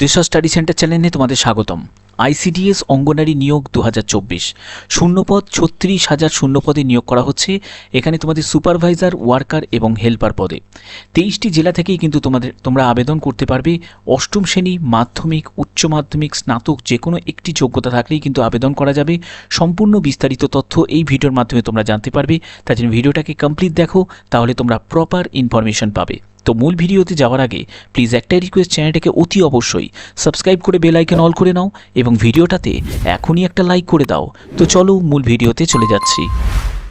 দেশা study centre চ্যানেলে তোমাদের স্বাগতম। আইসিডিএস অঙ্গনারী নিয়োগ দু হাজার চব্বিশ। শূন্যপদ ছত্রিশ হাজার শূন্যপদে নিয়োগ করা হচ্ছে। এখানে তোমাদের সুপারভাইজার, ওয়ার্কার এবং হেল্পার পদে। তেইশটি জেলা থেকেই কিন্তু তোমাদের, তোমরা আবেদন করতে পারবে। অষ্টম শ্রেণি, মাধ্যমিক, উচ্চ মাধ্যমিক, স্নাতক যে কোনো একটি যোগ্যতা থাকলেই কিন্তু আবেদন করা যাবে। সম্পূর্ণ বিস্তারিত তথ্য এই ভিডিওর মাধ্যমে তোমরা জানতে পারবে। তার জন্য ভিডিওটাকে কমপ্লিট দেখো, তাহলে তোমরা প্রপার ইনফরমেশন পাবে। তো মূল ভিডিওতে যাওয়ার আগে প্লিজ একটাই রিকোয়েস্ট চ্যানেলটাকে অতি অবশ্যই সাবস্ক্রাইব করে বেল আইকন অল করে নাও এবং ভিডিওটাতে এখনই একটা লাইক করে দাও। তো চলো মূল ভিডিওতে চলে যাচ্ছি।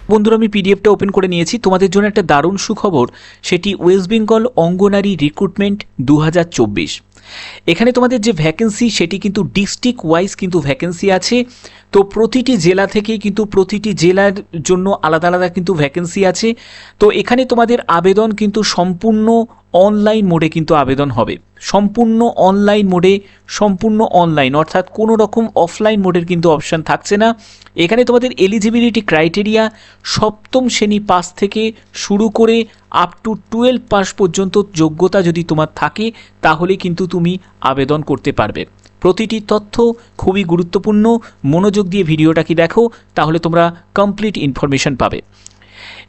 বন্ধুরা, আমি পিডিএফটা ওপেন করে নিয়েছি। তোমাদের জন্য একটা দারুণ সুখবর, সেটি ওয়েস্ট বেঙ্গল অঙ্গনারী রিক্রুটমেন্ট দু হাজার চব্বিশ। এখানে তোমাদের যে ভ্যাকেন্সি সেটি কিন্তু ডিস্ট্রিক্ট ওয়াইজ কিন্তু ভ্যাকেন্সি আছে। তো প্রতিটি জেলা থেকেই কিন্তু প্রতিটি জেলার জন্য আলাদা আলাদা কিন্তু ভ্যাকেন্সি আছে। তো এখানে তোমাদের আবেদন কিন্তু সম্পূর্ণ অনলাইন মোডে কিন্তু আবেদন হবে। সম্পূর্ণ অনলাইন মোডে সম্পূর্ণ অনলাইন অর্থাৎ কোনো রকম অফলাইন মোডের কিন্তু অপশান থাকছে না। এখানে তোমাদের এলিজিবিলিটি ক্রাইটেরিয়া সপ্তম শ্রেণি পাস থেকে শুরু করে আপ টু টুয়েলভ পাস পর্যন্ত যোগ্যতা যদি তোমার থাকে, তাহলে কিন্তু তুমি আবেদন করতে পারবে। প্রতিটি তথ্য খুবই গুরুত্বপূর্ণ। মনোযোগ দিয়ে ভিডিওটা কি দেখো, তাহলে তোমরা কমপ্লিট ইনফরমেশন পাবে।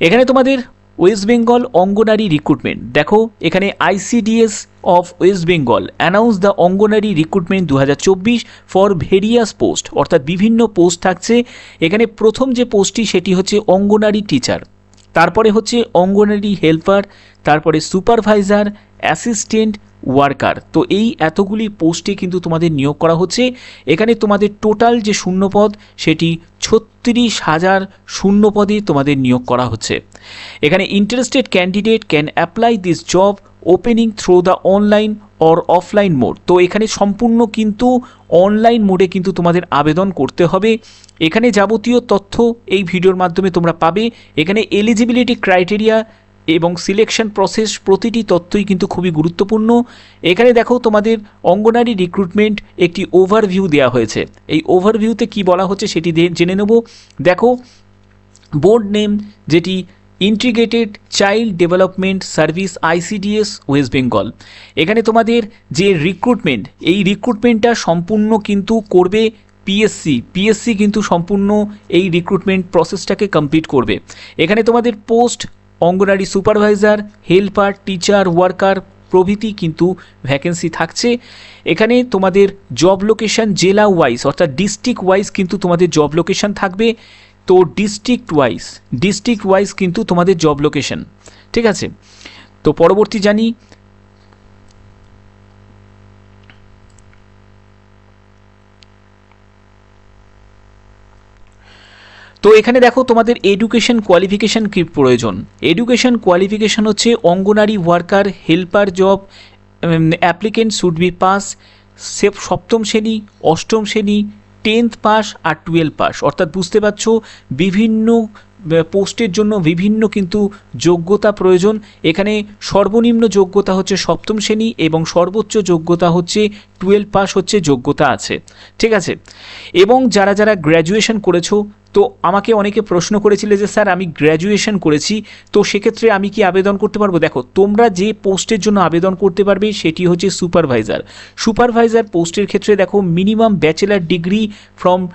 এখানে তোমাদের ওয়েস্ট বেঙ্গল অঙ্গনারী রিক্রুটমেন্ট দেখো, এখানে ICDS of West Bengal announce the Anganwadi recruitment দু হাজার চব্বিশ ফর ভেরিয়াস পোস্ট অর্থাৎ বিভিন্ন পোস্ট থাকছে। এখানে প্রথম যে পোস্টটি সেটি হচ্ছে অঙ্গনারী টিচার তারপরে হচ্ছে অঙ্গনারী হেল্পার তারপরে সুপারভাইজার অ্যাসিস্ট্যান্ট ওয়ার্কার। তো এই এতগুলি পোস্টে কিন্তু তোমাদের নিয়োগ করা হচ্ছে। এখানে তোমাদের টোটাল যে শূন্যপদ, সেটি ছত্রিশ হাজার শূন্যপদে তোমাদের নিয়োগ করা হচ্ছে। এখানে interested candidate can apply this job opening through the online or offline mode তো এখানে সম্পূর্ণ কিন্তু অনলাইন মোডে কিন্তু তোমাদের আবেদন করতে হবে। এখানে যাবতীয় তথ্য এই ভিডিওর মাধ্যমে তোমরা পাবে। এখানে এলিজিবিলিটি ক্রাইটেরিয়া এবং সিলেকশন প্রসেস প্রতিটি তথ্যই কিন্তু খুবই গুরুত্বপূর্ণ। এখানে দেখো তোমাদের অঙ্গনারী রিক্রুটমেন্ট একটি ওভারভিউ দেওয়া হয়েছে। এই ওভারভিউতে কি বলা হচ্ছে সেটি জেনে নেব। দেখো বোর্ড নেম যেটি integrated child development service ICDS West Bengal এখানে তোমাদের যে রিক্রুটমেন্ট এই রিক্রুটমেন্টটা সম্পূর্ণ কিন্তু করবে পিএসসি পিএসসি কিন্তু সম্পূর্ণ এই রিক্রুটমেন্ট প্রসেসটাকে কমপ্লিট করবে। এখানে তোমাদের পোস্ট অঙ্গনারী সুপারভাইজার, হেল্পার, টিচার, ওয়ার্কার, প্রভৃতি কিন্তু ভ্যাকেন্সি থাকছে। এখানে তোমাদের জব লোকেশন জেলা ওয়াইজ, অর্থাৎ ডিস্ট্রিক্ট ওয়াইজ কিন্তু তোমাদের জব লোকেশন থাকবে। তো ডিস্ট্রিক্ট ওয়াইজ ডিস্ট্রিক্ট ওয়াইজ কিন্তু তোমাদের জব লোকেশন, ঠিক আছে? তো পরবর্তী জানি তো এখানে দেখো তোমাদের এডুকেশন কোয়ালিফিকেশন কি প্রয়োজন? এডুকেশন কোয়ালিফিকেশন হচ্ছে Anganwadi worker helper job applicant should be pass safe সপ্তম শ্রেণি, অষ্টম শ্রেণি টেন্থ পাস আর টুয়েলভ পাস অর্থাৎ বুঝতে পারছ বিভিন্ন পোস্টের জন্য বিভিন্ন কিন্তু যোগ্যতা প্রয়োজন। এখানে সর্বনিম্ন যোগ্যতা হচ্ছে সপ্তম শ্রেণি এবং সর্বোচ্চ যোগ্যতা হচ্ছে টুয়েলভ পাস হচ্ছে যোগ্যতা আছে। ঠিক আছে? এবং যারা যারা গ্র্যাজুয়েশন করেছ, তো আমাকে অনেকে প্রশ্ন করেছিলে যে, স্যার, আমি গ্র্যাজুয়েশন করেছি, তো সেক্ষেত্রে আমি কি আবেদন করতে পারব? দেখো, তোমরা যে পোস্টের জন্য আবেদন করতে পারবে, সেটি হচ্ছে সুপারভাইজার। সুপারভাইজার পোস্টের ক্ষেত্রে দেখো minimum bachelor degree from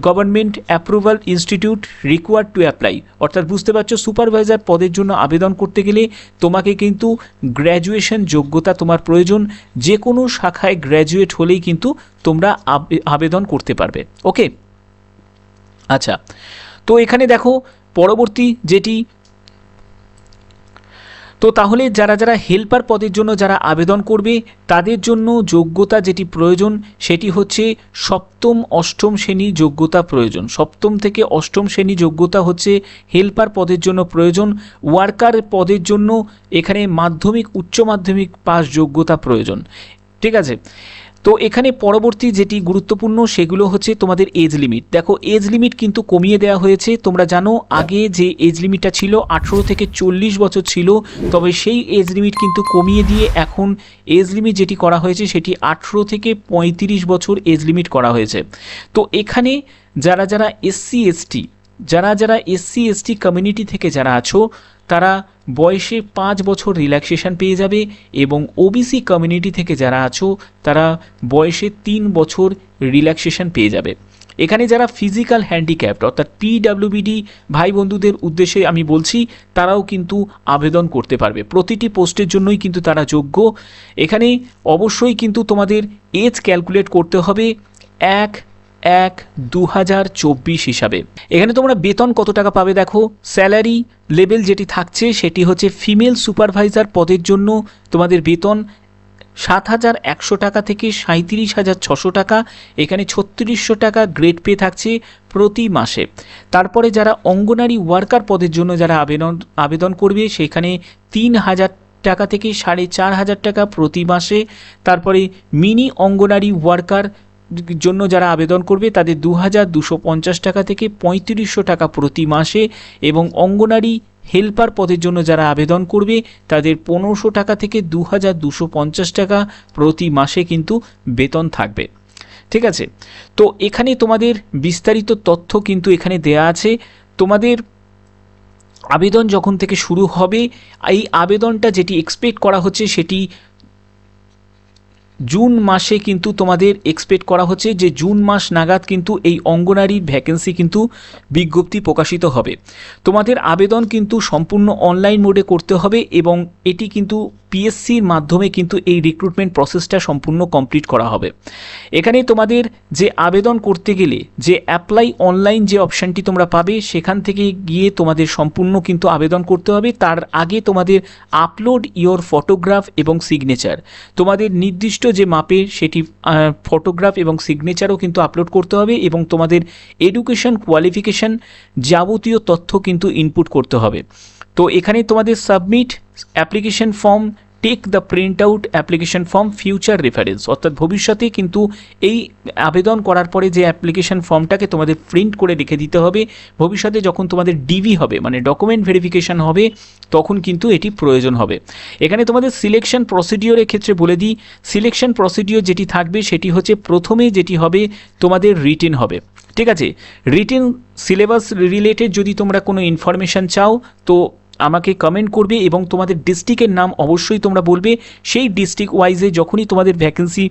government approval institute required to apply অর্থাৎ বুঝতে পারছ সুপারভাইজার পদের জন্য আবেদন করতে গেলে তোমাকে কিন্তু গ্র্যাজুয়েশন যোগ্যতা তোমার প্রয়োজন। যে কোনো শাখায় গ্র্যাজুয়েট হলেই কিন্তু তোমরা আবে- আবেদন করতে পারবে। ওকে আচ্ছা। তো এখানে দেখো, পরবর্তী যেটি তো তাহলে যারা যারা হেল্পার পদের জন্য যারা আবেদন করবে, তাদের জন্য যোগ্যতা যেটি প্রয়োজন, সেটি হচ্ছে সপ্তম, অষ্টম শ্রেণি যোগ্যতা প্রয়োজন। সপ্তম থেকে অষ্টম শ্রেণি যোগ্যতা হচ্ছে হেল্পার পদের জন্য প্রয়োজন ওয়ার্কার পদের জন্য এখানে মাধ্যমিক, উচ্চ মাধ্যমিক পাস যোগ্যতা প্রয়োজন। ঠিক আছে? তো এখানে পরবর্তী যেটি গুরুত্বপূর্ণ, সেগুলো হচ্ছে তোমাদের এজ লিমিট দেখো এজ লিমিট কিন্তু কমিয়ে দেওয়া হয়েছে। তোমরা জানো, আগে যে এজ লিমিটটা ছিল, আঠেরো থেকে চল্লিশ বছর ছিল, তবে সেই এজ লিমিট কিন্তু কমিয়ে দিয়ে এখন এজ লিমিট যেটি করা হয়েছে, সেটি আঠেরো থেকে পঁয়ত্রিশ বছর এজ লিমিট করা হয়েছে। তো এখানে যারা যারা এসসি এসটি যারা যারা এসসি এসটি কমিউনিটি থেকে যারা আছো, তারা বয়সে পাঁচ বছর রিল্যাক্সেশন পেয়ে যাবে এবং ওবিসি কমিউনিটি থেকে যারা আছো, তারা বয়সে তিন বছর রিল্যাক্সেশন পেয়ে যাবে। এখানে যারা ফিজিক্যাল হ্যান্ডিক্যাপ্ট অর্থাৎ পিডাব্লিউবিডি ভাই বন্ধুদের উদ্দেশ্যে আমি বলছি, তারাও কিন্তু আবেদন করতে পারবে। প্রতিটি পোস্টের জন্যই কিন্তু তারা যোগ্য। এখানে অবশ্যই কিন্তু তোমাদের এজ ক্যালকুলেট করতে হবে। এক এক দু হাজার চব্বিশ হিসাবে। এখানে তোমরা বেতন কত টাকা পাবে দেখো? স্যালারি লেভেল যেটি থাকছে সেটি হচ্ছে ফিমেল সুপারভাইজার পদের জন্য তোমাদের বেতন সাত হাজার একশো টাকা থেকে সাঁত্রিশ হাজার ছশো টাকা। এখানে ছত্রিশশো টাকা গ্রেড পে থাকছে প্রতি মাসে। তারপরে যারা অঙ্গনারী ওয়ার্কার পদের জন্য যারা আবেদন আবেদন করবে, সেখানে তিন হাজার টাকা থেকে সাড়ে চার হাজার টাকা প্রতি মাসে। তারপরে মিনি অঙ্গনারী ওয়ার্কার জন্য যারা আবেদন করবে তাদের দু হাজার দুশো পঞ্চাশ টাকা থেকে পঁয়ত্রিশশো টাকা প্রতি মাসে এবং অঙ্গনারী হেল্পার পদের জন্য যারা আবেদন করবে তাদের পনেরোশো টাকা থেকে দু হাজার দুশো পঞ্চাশ টাকা প্রতি মাসে কিন্তু বেতন থাকবে। ঠিক আছে? তো এখানে তোমাদের বিস্তারিত তথ্য কিন্তু এখানে দেয়া আছে। তোমাদের আবেদন যখন থেকে শুরু হবে, এই আবেদনটা যেটি এক্সপেক্ট করা হচ্ছে সেটি জুন মাসে কিন্তু তোমাদের এক্সপেক্ট করা হচ্ছে যে জুন মাস নাগাদ কিন্তু এই অঙ্গনারীর ভ্যাকেন্সি কিন্তু বিজ্ঞপ্তি প্রকাশিত হবে। তোমাদের আবেদন কিন্তু সম্পূর্ণ অনলাইন মোডে করতে হবে এবং এটি কিন্তু পিএসসির মাধ্যমে কিন্তু এই রিক্রুটমেন্ট প্রসেসটা সম্পূর্ণ কমপ্লিট করা হবে। এখানে তোমাদের যে আবেদন করতে গেলে, যে অ্যাপ্লাই অনলাইন যে অপশানটি তোমরা পাবে, সেখান থেকে গিয়ে তোমাদের সম্পূর্ণ কিন্তু আবেদন করতে হবে। তার আগে তোমাদের আপলোড ইওর ফটোগ্রাফ এবং সিগনেচার তোমাদের নির্দিষ্ট যে মাপে সেটি ফটোগ্রাফ এবং সিগনেচারও কিন্তু আপলোড করতে হবে এবং তোমাদের এডুকেশন কোয়ালিফিকেশন যাবতীয় তথ্য কিন্তু ইনপুট করতে হবে। তো এখানে তোমাদের submit application form take the print out application form future reference অর্থাৎ ভবিষ্যতে কিন্তু এই আবেদন করার পরে যে অ্যাপ্লিকেশন ফর্মটাকে তোমাদের প্রিন্ট করে রেখে দিতে হবে, ভবিষ্যতে যখন তোমাদের ডিভি হবে মানে ডকুমেন্ট ভেরিফিকেশন হবে, তখন কিন্তু এটি প্রয়োজন হবে। এখানে তোমাদের সিলেকশন প্রসিডিওরের ক্ষেত্রে বলে দিই সিলেকশন প্রসিডিওর যেটি থাকবে সেটি হচ্ছে প্রথমে যেটি হবে তোমাদের রিটেন হবে। ঠিক আছে? রিটেন সিলেবাস রিলেটেড যদি তোমরা কোনো ইনফরমেশান চাও, তো আমাকে কমেন্ট করবে এবং তোমাদের ডিস্ট্রিক্টের নাম অবশ্যই তোমরা বলবে। সেই ডিস্ট্রিক্ট ওয়াইজে যখনই তোমাদের ভ্যাকেন্সি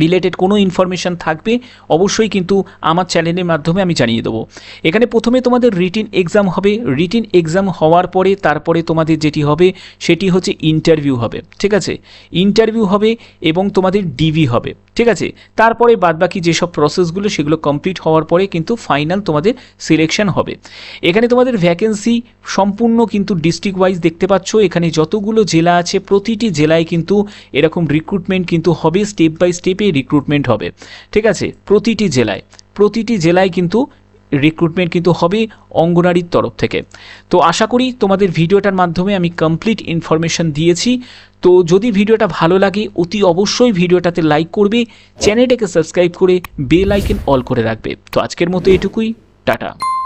রিলেটেড কোনো ইনফরমেশান থাকবে, অবশ্যই কিন্তু আমার চ্যানেলের মাধ্যমে আমি জানিয়ে দেবো। এখানে প্রথমে তোমাদের রিটিন এক্সাম হবে। রিটিন এক্সাম হওয়ার পরে তারপরে তোমাদের যেটি হবে, সেটি হচ্ছে ইন্টারভিউ হবে। ঠিক আছে? ইন্টারভিউ হবে এবং তোমাদের ডিভি হবে। ঠিক আছে? তারপরে বাদবাকি যেসব প্রসেসগুলো সেগুলো কমপ্লিট হওয়ার পরে কিন্তু ফাইনাল তোমাদের সিলেকশন হবে। এখানে তোমাদের ভ্যাকেন্সি সম্পূর্ণ কিন্তু ডিস্ট্রিক্ট ওয়াইজ দেখতে পাচ্ছ। এখানে যতগুলো জেলা আছে, প্রতিটি জেলায় কিন্তু এরকম রিক্রুটমেন্ট কিন্তু হবে স্টেপ বাই স্টেপে রিক্রুটমেন্ট হবে। ঠিক আছে? প্রতিটি জেলায় প্রতিটি জেলায় কিন্তু রিক্রুটমেন্ট কিন্তু হবে অঙ্গনারীর তরফ থেকে। তো আশা করি তোমাদের ভিডিওটার মাধ্যমে আমি কমপ্লিট ইনফরমেশন দিয়েছি। তো যদি ভিডিওটা ভালো লাগে, অতি অবশ্যই ভিডিওটাতে লাইক করবে চ্যানেলটাকে সাবস্ক্রাইব করে বেল আইকন অল করে রাখবে। তো আজকের মতো এটুকুই, টাটা।